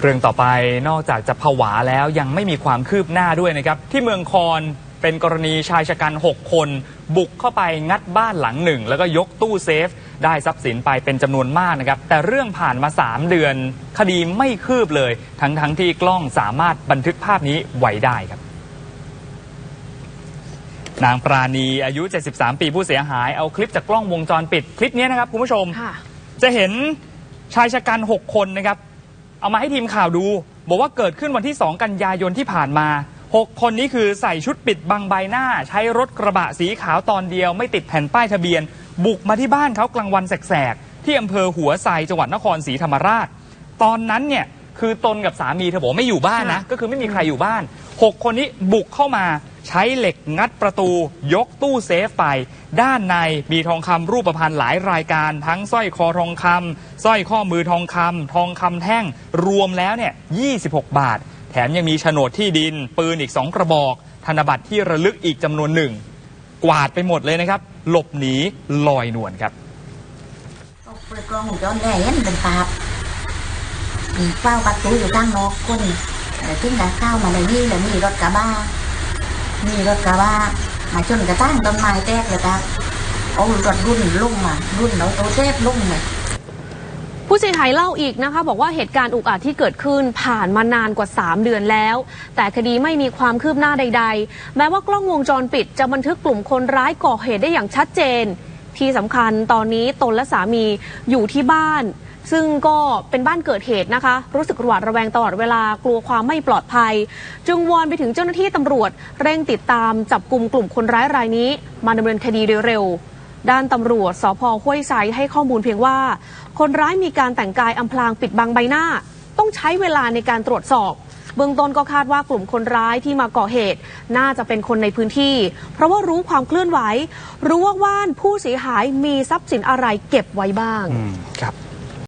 เรื่องต่อไปนอกจากจะผวาแล้วยังไม่มีความคืบหน้าด้วยนะครับ ที่เมืองคอนเป็นกรณีชายชะกัน 6 คน บุกเข้าไปงัดบ้านหลังหนึ่ง แล้วก็ยกตู้เซฟ ได้ทรัพย์สินไปเป็นจำนวนมากนะครับ แต่เรื่องผ่านมา 3 เดือน คดีไม่คืบเลย ทั้งทั้งๆที่กล้องสามารถบันทึกภาพนี้ไว้ได้ครับ นางปราณีอายุ 73 ปีผู้เสียหายเอาคลิปจากกล้องวงจรปิดคลิปนี้นะครับคุณผู้ชมค่ะจะเห็นชายชะกัน 6 คนนะครับ เอามาให้ทีมข่าวดู บอกว่าเกิดขึ้นวันที่ 2 กันยายนที่ผ่านมา 6 คนนี้คือใส่ชุดปิดบังใบหน้า ใช้รถกระบะสีขาวตอนเดียว ไม่ติดแผ่นป้ายทะเบียน บุกมาที่บ้านเขากลางวันแสกๆ ที่อำเภอหัวไซจังหวัดนครศรีธรรมราช ตอนนั้นเนี่ยคือตนกับสามีเธอบอกไม่อยู่บ้านนะ ก็คือไม่มีใครอยู่บ้าน 6 คนนี้บุกเข้ามา ใช้เหล็กงัดประตู ยกตู้เซฟไป ด้านในมีทองคำรูปพรรณหลายรายการ ทั้งสร้อยคอทองคำสร้อยข้อมือทองคำทองคำแท่งรวมแล้วเนี่ย 26 บาท แถมยังมีโฉนดที่ดิน ปืนอีก2กระบอก ธนบัตรที่ระลึกอีกจำนวนหนึ่ง กวาดไปหมดเลยนะครับ หลบหนีลอยนวลครับเอาเปิดกล้องวงจรแดงเป็นภาพเฝ้าประตูอยู่ข้างนอกคนเอ่อถึงจะเข้ามาในนี่แล้วมีรถกระบะ นี่รถกระบะมาชนกระตั้งต้นไม้แตกเลยครับเอารถรุ่นลุ่มมารุ่นเราตัวเทพลุ่มเลยผู้เสียหายเล่าอีกนะคะ บอกว่าเหตุการณ์อุกอาจที่เกิดขึ้นผ่านมานานกว่า 3 เดือนแล้ว แต่คดีไม่มีความคืบหน้าใด ๆ แม้ว่ากล้องวงจรปิดจะบันทึกกลุ่มคนร้ายก่อเหตุได้อย่างชัดเจน ที่สำคัญตอนนี้ตนและสามีอยู่ที่บ้าน ซึ่งก็เป็นบ้านเกิดเหตุนะคะ รู้สึกหวาดระแวงตลอดเวลากลัวความไม่ปลอดภัย จึงวอนไปถึงเจ้าหน้าที่ตำรวจ เร่งติดตามจับกลุ่มกลุ่มคนร้ายรายนี้ มาดำเนินคดีโดยเร็วด้านตำรวจสพห้วยไซให้ข้อมูลเพียงว่า คนร้ายมีการแต่งกายอำพรางปิดบังใบหน้า ต้องใช้เวลาในการตรวจสอบ เบื้องต้นก็คาดว่ากลุ่มคนร้ายที่มาก่อเหตุ น่าจะเป็นคนในพื้นที่ เพราะว่ารู้ความเคลื่อนไหว รู้ว่าว่านผู้เสียหายมีทรัพย์สินอะไรเก็บไว้บ้างครับ